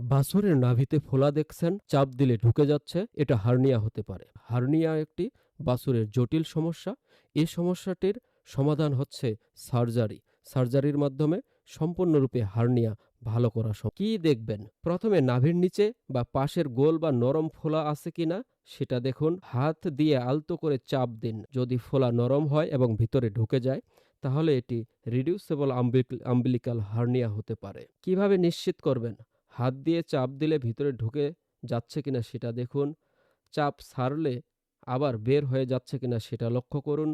বাছুরের নাভিতে ফোলা দেখছেন, চাপ দিলে ঢুকে যাচ্ছে, এটা হার্নিয়া হতে পারে। হার্নিয়া একটি বাছুরের জটিল সমস্যা। এই সমস্যাটির সমাধান হচ্ছে সার্জারি। সার্জারির মাধ্যমে সম্পূর্ণরূপে হার্নিয়া ভালো করা সম্ভব। কি দেখবেন? প্রথমে নাভির নিচে বা পাশের গোল বা নরম ফোলা আছে কিনা, সেটা দেখুন। হাত দিয়ে আলতো করে চাপ দিন। যদি ফোলা নরম হয় এবং ভিতরে ঢুকে যায়, তাহলে এটি রিডিউসেবল আম্বিলিকাল হার্নিয়া হতে পারে। কীভাবে নিশ্চিত করবেন? হাত দিয়ে চাপ দিলে ভিতরে ঢুকে যাচ্ছে কিনা সেটা দেখুন। চাপ সারলে আবার বের হয়ে যাচ্ছে কিনা সেটা লক্ষ্য করুন।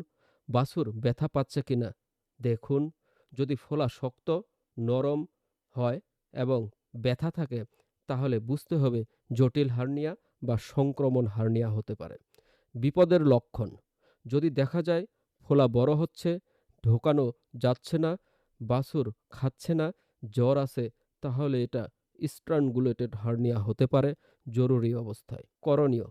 বাছুর ব্যথা পাচ্ছে কিনা দেখুন। যদি ফোলা শক্ত, নরম হয় এবং ব্যথা থাকে, তাহলে বুঝতে হবে জটিল হার্নিয়া বা সংক্রমণ হার্নিয়া হতে পারে। বিপদের লক্ষণ, যদি দেখা যায় ফোলা বড় হচ্ছে, ঢোকানো যাচ্ছে না বাছুর খাচ্ছে না, জ্বর আছে তাহলে এটা স্ট্রানগুলেটেড হার্নিয়া হতে পারে জরুরি অবস্থায়। করণীয়,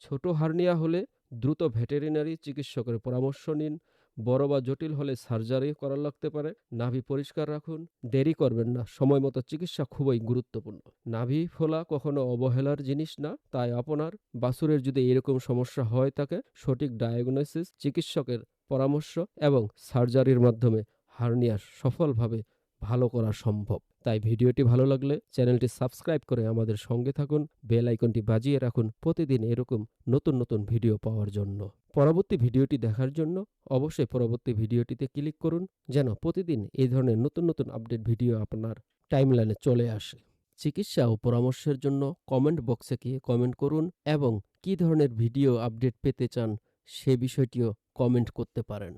ছোট হার্নিয়া হলে দ্রুত ভেটেরিনারি চিকিৎসকের পরামর্শ নিন, বড় বা জটিল হলে সার্জারি করা লাগতে পারে, নাভি পরিষ্কার রাখুন, দেরি করবেন না সময় মতো চিকিৎসা খুবই গুরুত্বপূর্ণ। নাভি ফোলা কখনো অবহেলার জিনিস না, তাই আপনার বাসুরের যদি এরকম সমস্যা হয় থাকে সঠিক ডায়াগনোসিস, চিকিৎসকের পরামর্শ এবং সার্জারির মাধ্যমে হার্নিয়া সফলভাবে ভালো করা সম্ভব। তাই ভিডিওটি ভালো লাগলে চ্যানেলটি সাবস্ক্রাইব করে আমাদের সঙ্গে থাকুন, বেল আইকনটি বাজিয়ে রাখুন প্রতিদিন এরকম নতুন নতুন ভিডিও পাওয়ার জন্য। পরবর্তী ভিডিওটি দেখার জন্য অবশ্যই পরবর্তী ভিডিওটিতে ক্লিক করুন যেন প্রতিদিন এই ধরনের নতুন নতুন আপডেট ভিডিও আপনার টাইমলাইনে চলে আসে। চিকিৎসা ও পরামর্শের জন্য কমেন্ট বক্সে গিয়ে কমেন্ট করুন এবং কী ধরনের ভিডিও আপডেট পেতে চান সে বিষয়টিও কমেন্ট করতে পারেন।